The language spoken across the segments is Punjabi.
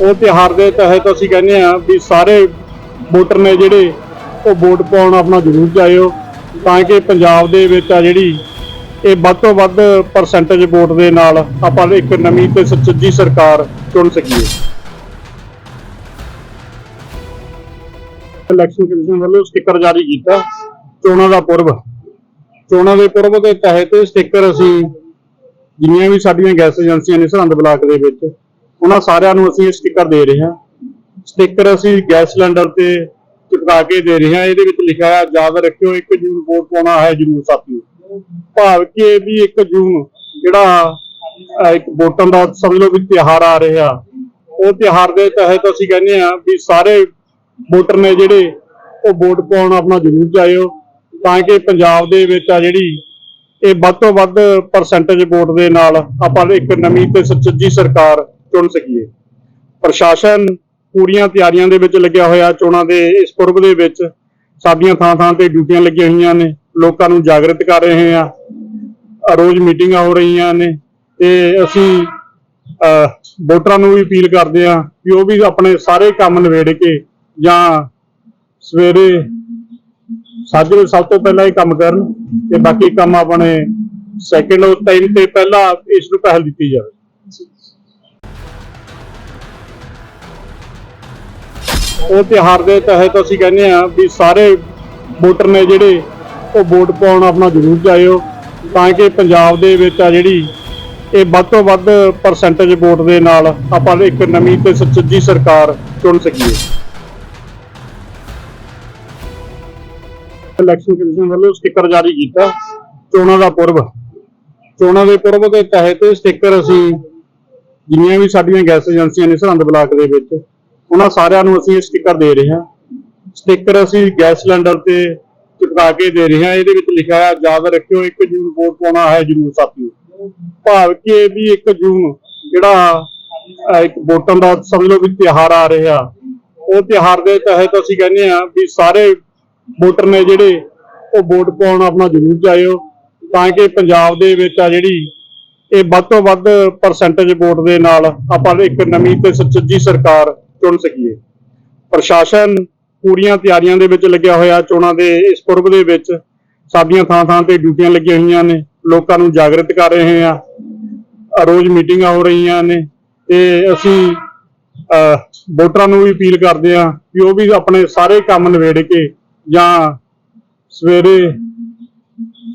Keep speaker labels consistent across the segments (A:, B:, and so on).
A: ਉਹ ਤਿਉਹਾਰ ਦੇ ਤਹਿਤ ਅਸੀਂ ਕਹਿੰਦੇ ਆ ਵੀ ਸਾਰੇ ਵੋਟਰ ਨੇ ਜਿਹੜੇ ਉਹ ਵੋਟ ਪਾਉਣ ਆਪਣਾ ਜ਼ਰੂਰ ਜਾਇਓ, ਤਾਂ ਕਿ ਪੰਜਾਬ ਦੇ ਵਿੱਚ ਆ ਜਿਹੜੀ ਇਹ ਵੱਧ ਤੋਂ ਵੱਧ ਪਰਸੈਂਟੇਜ ਵੋਟ ਦੇ ਨਾਲ ਆਪਾਂ ਇੱਕ ਨਵੀਂ ਤੇ ਸੁਚੱਜੀ ਸਰਕਾਰ ਚੁਣ ਸਕੀਏ। ਇਲੈਕਸ਼ਨ ਕਮਿਸ਼ਨ ਵੱਲੋਂ ਸਟicker ਜਾਰੀ ਕੀਤਾ ਚੋਣਾਂ ਦਾ ਪੁਰਬ। ਚੋਣਾਂ ਦੇ ਪੁਰਬ ਦੇ ਤਹਿਤ ਸਟicker ਅਸੀਂ ਜਿੰਨੀਆਂ ਵੀ ਸਾਡੀਆਂ ਗੈਸ ਏਜੰਸੀਆਂ ਨੇ ਸਰਹੰਦ ਬਲਾਕ ਦੇ ਵਿੱਚ ਉਹਨਾਂ ਸਾਰਿਆਂ ਨੂੰ ਅਸੀਂ ਇਹ ਸਟicker ਦੇ ਰਹੇ ਹਾਂ। ਸਟicker ਅਸੀਂ ਗੈਸ ਸਿਲੰਡਰ ਤੇ ਚਿਪਕਾ ਕੇ ਦੇ ਰਹੇ ਹਾਂ। ਇਹਦੇ ਵਿੱਚ ਲਿਖਿਆ ਹੈ ਯਾਦ ਰੱਖਿਓ 1 ਜੂਨ ਵੋਟ ਪਾਉਣਾ ਹੈ ਜਰੂਰ ਸਾਥੀਓ। ਭਾਵ ਕਿ ਵੀ 1 ਜੂਨ ਜਿਹੜਾ ਇੱਕ ਵੋਟਾਂ ਦਾ ਸਮਝ ਲਓ ਵੀ ਤਿਉਹਾਰ ਆ ਰਿਹਾ। ਉਹ ਤਿਉਹਾਰ ਦੇ ਤਹਿਤ ਅਸੀਂ ਕਹਿੰਦੇ ਆ ਵੀ ਸਾਰੇ ਵੋਟਰ ਨੇ ਜਿਹੜੇ ਉਹ ਵੋਟ ਪਾਉਣ ਆਪਣਾ ਜ਼ਰੂਰ ਜਾਇਓ। ਤਾਂ ਕਿ ਪੰਜਾਬ ਦੇ ਵਿੱਚ ਆ ਜਿਹੜੀ ਇਹ ਵੱਧ ਤੋਂ ਵੱਧ ਪਰਸੈਂਟੇਜ ਵੋਟ ਦੇ ਨਾਲ ਆਪਾਂ ਇੱਕ ਨਵੀਂ ਤੇ ਸੁਚੱਜੀ ਸਰਕਾਰ ਚੁਣ ਸਕੀਏ। ਪ੍ਰਸ਼ਾਸਨ ਪੂਰੀਆਂ ਤਿਆਰੀਆਂ ਦੇ ਵਿੱਚ ਲੱਗਿਆ ਹੋਇਆ, ਚੋਣਾਂ ਦੇ ਇਸ ਪੁਰਬ ਦੇ ਵਿੱਚ ਸਾਡੀਆਂ ਥਾਂ ਥਾਂ ਤੇ ਡਿਊਟੀਆਂ ਲੱਗੀਆਂ ਹੋਈਆਂ ਨੇ, ਲੋਕਾਂ ਨੂੰ ਜਾਗਰਤ ਕਰ ਰਹੇ ਹਾਂ। ਰੋਜ਼ ਮੀਟਿੰਗਾਂ ਹੋ ਰਹੀਆਂ ਨੇ ਤੇ ਅਸੀਂ ਵੋਟਰਾਂ ਨੂੰ ਵੀ ਅਪੀਲ ਕਰਦੇ ਹਾਂ ਕਿ ਉਹ ਵੀ ਆਪਣੇ ਸਾਰੇ ਕੰਮ ਨਿਬੇੜ ਕੇ ਜਾਂ ਸਵੇਰੇ ਸਾਜਰੇ ਸਭ ਤੋਂ ਪਹਿਲਾਂ ਇਹ ਕੰਮ ਕਰਨ ਤੇ ਬਾਕੀ ਕੰਮ ਆਪਣੇ ਸੈਕਿੰਡ ਟਾਈਮ ਤੇ ਪਹਿਲਾਂ ਇਸ ਨੂੰ ਪਹਿਲ ਦਿੱਤੀ ਜਾਵੇ। ਉਹ ਤਿਉਹਾਰ ਦੇ ਤਹਿਤ ਅਸੀਂ ਕਹਿੰਦੇ ਆ ਵੀ ਸਾਰੇ ਵੋਟਰ ਨੇ ਜਿਹੜੇ ਉਹ ਵੋਟ ਪਾਉਣ ਆਪਣਾ ਜ਼ਰੂਰ ਜਾਇਓ, ਤਾਂ ਕਿ ਪੰਜਾਬ ਦੇ ਵਿੱਚ ਆ ਜਿਹੜੀ ਇਹ ਵੱਧ ਤੋਂ ਵੱਧ ਪਰਸੈਂਟੇਜ ਵੋਟ ਦੇ ਨਾਲ ਆਪਾਂ ਇੱਕ ਨਵੀਂ ਤੇ ਸੁਚੱਜੀ ਸਰਕਾਰ ਚੁਣ ਸਕੀਏ। ਇਲੈਕਸ਼ਨ ਕਮਿਸ਼ਨ ਵੱਲੋਂ ਸਟicker ਜਾਰੀ ਕੀਤਾ, ਚੋਣਾਂ ਦਾ ਪੁਰਬ। ਚੋਣਾਂ ਦੇ ਪੁਰਬ ਦੇ ਤਹਿਤ ਸਟicker ਅਸੀਂ ਜਿੰਨੀਆਂ ਵੀ ਸਾਡੀਆਂ ਗੈਸ ਏਜੰਸੀਆਂ ਨੇ ਸਰਹੰਦ ਬਲਾਕ ਦੇ ਵਿੱਚ ਉਹਨਾਂ ਸਾਰਿਆਂ ਨੂੰ ਅਸੀਂ ਇਹ ਸਟicker ਦੇ ਰਹੇ ਹਾਂ। ਸਟicker ਅਸੀਂ ਗੈਸ ਸਿਲੰਡਰ ਤੇ ਚਿਪਕਾ ਕੇ ਦੇ ਰਹੇ ਹਾਂ। ਇਹਦੇ ਵਿੱਚ ਲਿਖਿਆ ਹੈ ਯਾਦ ਰੱਖਿਓ 1 ਜੂਨ ਵੋਟ ਪਾਉਣਾ ਹੈ ਜਰੂਰ ਸਾਥੀਓ। ਭਾਵ ਕਿ ਵੀ 1 ਜੂਨ ਜਿਹੜਾ ਇੱਕ ਵੋਟਾਂ ਦਾ ਸਮਝ ਲਓ ਵੀ ਤਿਉਹਾਰ ਆ ਰਿਹਾ। ਉਹ ਤਿਉਹਾਰ ਦੇ ਤਹਿਤ ਅਸੀਂ ਕਹਿੰਦੇ ਆ ਵੀ ਸਾਰੇ ਵੋਟਰ ਨੇ ਜਿਹੜੇ, ਉਹ ਵੋਟ ਪਾਉਣ ਆਪਣਾ ਜ਼ਰੂਰ ਜਾਇਓ। ਤਾਂ ਕਿ ਪੰਜਾਬ ਦੇ ਵਿੱਚ ਆ ਜਿਹੜੀ, ਇਹ ਵੱਧ ਤੋਂ ਵੱਧ ਪਰਸੈਂਟੇਜ ਵੋਟ ਦੇ ਨਾਲ ਆਪਾਂ ਇੱਕ ਨਵੀਂ ਤੇ ਸੁਚੱਜੀ ਸਰਕਾਰ ਚੁਣ ਸਕੀਏ। ਪ੍ਰਸ਼ਾਸਨ ਪੂਰੀਆਂ ਤਿਆਰੀਆਂ ਦੇ ਵਿੱਚ ਲੱਗਿਆ ਹੋਇਆ, ਚੋਣਾਂ ਦੇ ਇਸ ਪੁਰਬ ਦੇ ਵਿੱਚ ਸਾਡੀਆਂ ਥਾਂ ਥਾਂ ਤੇ ਡਿਊਟੀਆਂ ਲੱਗੀਆਂ ਹੋਈਆਂ ਨੇ, ਲੋਕਾਂ ਨੂੰ ਜਾਗਰਿਤ ਕਰ ਰਹੇ ਹਾਂ। ਰੋਜ਼ ਮੀਟਿੰਗਾਂ ਹੋ ਰਹੀਆਂ ਨੇ ਤੇ ਅਸੀਂ ਵੋਟਰਾਂ ਨੂੰ ਵੀ ਅਪੀਲ ਕਰਦੇ ਹਾਂ ਕਿ ਉਹ ਵੀ ਆਪਣੇ ਸਾਰੇ ਕੰਮ ਨਿਬੇੜ ਕੇ ਜਾਂ ਸਵੇਰੇ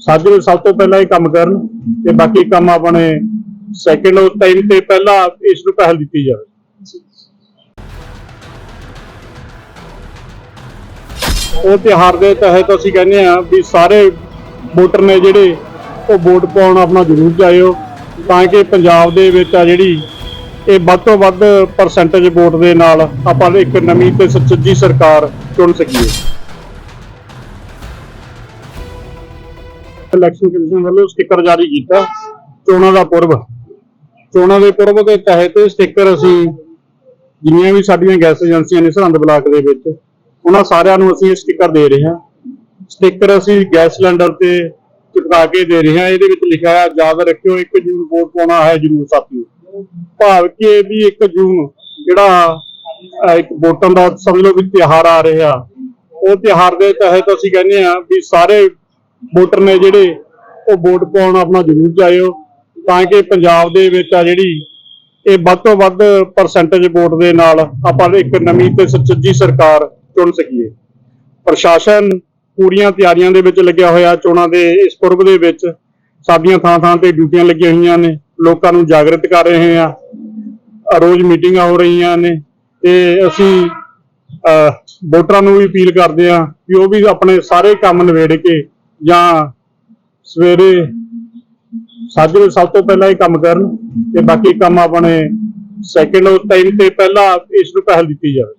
A: ਸਾਜਰੇ ਸਭ ਤੋਂ ਪਹਿਲਾਂ ਇਹ ਕੰਮ ਕਰਨ ਤੇ ਬਾਕੀ ਕੰਮ ਆਪਣੇ ਸੈਕਿੰਡ ਟਾਈਮ ਤੇ ਪਹਿਲਾਂ ਇਸ ਨੂੰ ਪਹਿਲ ਦਿੱਤੀ ਜਾਵੇ। ਉਹ ਤਿਉਹਾਰ ਦੇ ਤਹਿਤ ਅਸੀਂ ਕਹਿੰਦੇ ਆ ਵੀ ਸਾਰੇ ਵੋਟਰ ਨੇ ਜਿਹੜੇ ਉਹ ਵੋਟ ਪਾਉਣ ਆਪਣਾ ਜ਼ਰੂਰ ਜਾਇਓ, ਤਾਂ ਕਿ ਪੰਜਾਬ ਦੇ ਵਿੱਚ ਆ ਜਿਹੜੀ ਇਹ ਵੱਧ ਤੋਂ ਵੱਧ ਪਰਸੈਂਟੇਜ ਵੋਟ ਦੇ ਨਾਲ ਆਪਾਂ ਇੱਕ ਨਵੀਂ ਤੇ ਸੁਚੱਜੀ ਸਰਕਾਰ ਚੁਣ ਸਕੀਏ। ਇਲੈਕਸ਼ਨ ਕਮਿਸ਼ਨ ਵੱਲੋਂ ਸਟicker ਜਾਰੀ ਕੀਤਾ, ਚੋਣਾਂ ਦਾ ਪੁਰਬ। ਚੋਣਾਂ ਦੇ ਪੁਰਬ ਦੇ ਤਹਿਤ ਸਟicker ਅਸੀਂ ਜਿੰਨੀਆਂ ਵੀ ਸਾਡੀਆਂ ਗੈਸ ਏਜੰਸੀਆਂ ਨੇ ਸਰਹੰਦ ਬਲਾਕ ਦੇ ਵਿੱਚ ਉਹਨਾਂ ਸਾਰਿਆਂ ਨੂੰ ਅਸੀਂ ਇਹ ਸਟicker ਦੇ ਰਹੇ ਹਾਂ। ਸਟicker ਅਸੀਂ ਗੈਸ ਸਿਲੰਡਰ ਤੇ ਚਿਪਕਾ ਕੇ ਦੇ ਰਹੇ ਹਾਂ। ਇਹਦੇ ਵਿੱਚ ਲਿਖਿਆ ਹੈ ਯਾਦ ਰੱਖਿਓ 1 ਜੂਨ ਵੋਟ ਪਾਉਣਾ ਹੈ ਜਰੂਰ ਸਾਥੀਓ। ਭਾਵ ਕਿ ਇਹ ਵੀ 1 ਜੂਨ ਜਿਹੜਾ ਅਹ, ਇੱਕ ਵੋਟਾਂ ਦਾ ਸਮਝ ਲਓ ਵੀ ਤਿਉਹਾਰ ਆ ਰਿਹਾ। ਉਹ ਤਿਉਹਾਰ ਦੇ ਤਹਿਤ ਅਸੀਂ ਕਹਿੰਦੇ ਆ ਵੀ ਸਾਰੇ ਵੋਟਰ ਨੇ ਜਿਹੜੇ ਉਹ ਵੋਟ ਪਾਉਣ ਆਪਣਾ ਜ਼ਰੂਰ ਜਾਇਓ। ਤਾਂ ਕਿ ਪੰਜਾਬ ਦੇ ਵਿੱਚ ਆ ਜਿਹੜੀ ਇਹ ਵੱਧ ਤੋਂ ਵੱਧ ਪਰਸੈਂਟੇਜ ਵੋਟ ਦੇ ਨਾਲ ਆਪਾਂ ਇੱਕ ਨਵੀਂ ਤੇ ਸੁਚੱਜੀ ਸਰਕਾਰ ਚੁਣ ਸਕੀਏ। ਪ੍ਰਸ਼ਾਸਨ ਪੂਰੀਆਂ ਤਿਆਰੀਆਂ ਦੇ ਵਿੱਚ ਲੱਗਿਆ ਹੋਇਆ, ਚੋਣਾਂ ਦੇ ਇਸ ਪੁਰਬ ਦੇ ਵਿੱਚ ਸਾਡੀਆਂ ਥਾਂ ਥਾਂ ਤੇ ਡਿਊਟੀਆਂ ਲੱਗੀਆਂ ਹੋਈਆਂ ਨੇ, ਲੋਕਾਂ ਨੂੰ ਜਾਗਰਤ ਕਰ ਰਹੇ ਹਾਂ। ਰੋਜ਼ ਮੀਟਿੰਗਾਂ ਹੋ ਰਹੀਆਂ ਨੇ ਤੇ ਅਸੀਂ ਵੋਟਰਾਂ ਨੂੰ ਵੀ ਅਪੀਲ ਕਰਦੇ ਹਾਂ ਕਿ ਉਹ ਵੀ ਆਪਣੇ ਸਾਰੇ ਕੰਮ ਨਿਬੇੜ ਕੇ ਜਾਂ ਸਵੇਰੇ ਸਾਜਰੇ ਸਭ ਤੋਂ ਪਹਿਲਾਂ ਇਹ ਕੰਮ ਕਰਨ ਤੇ ਬਾਕੀ ਕੰਮ ਆਪਣੇ ਸੈਕਿੰਡ ਟਾਈਮ ਤੇ ਪਹਿਲਾਂ ਇਸ ਨੂੰ ਪਹਿਲ ਦਿੱਤੀ ਜਾਵੇ।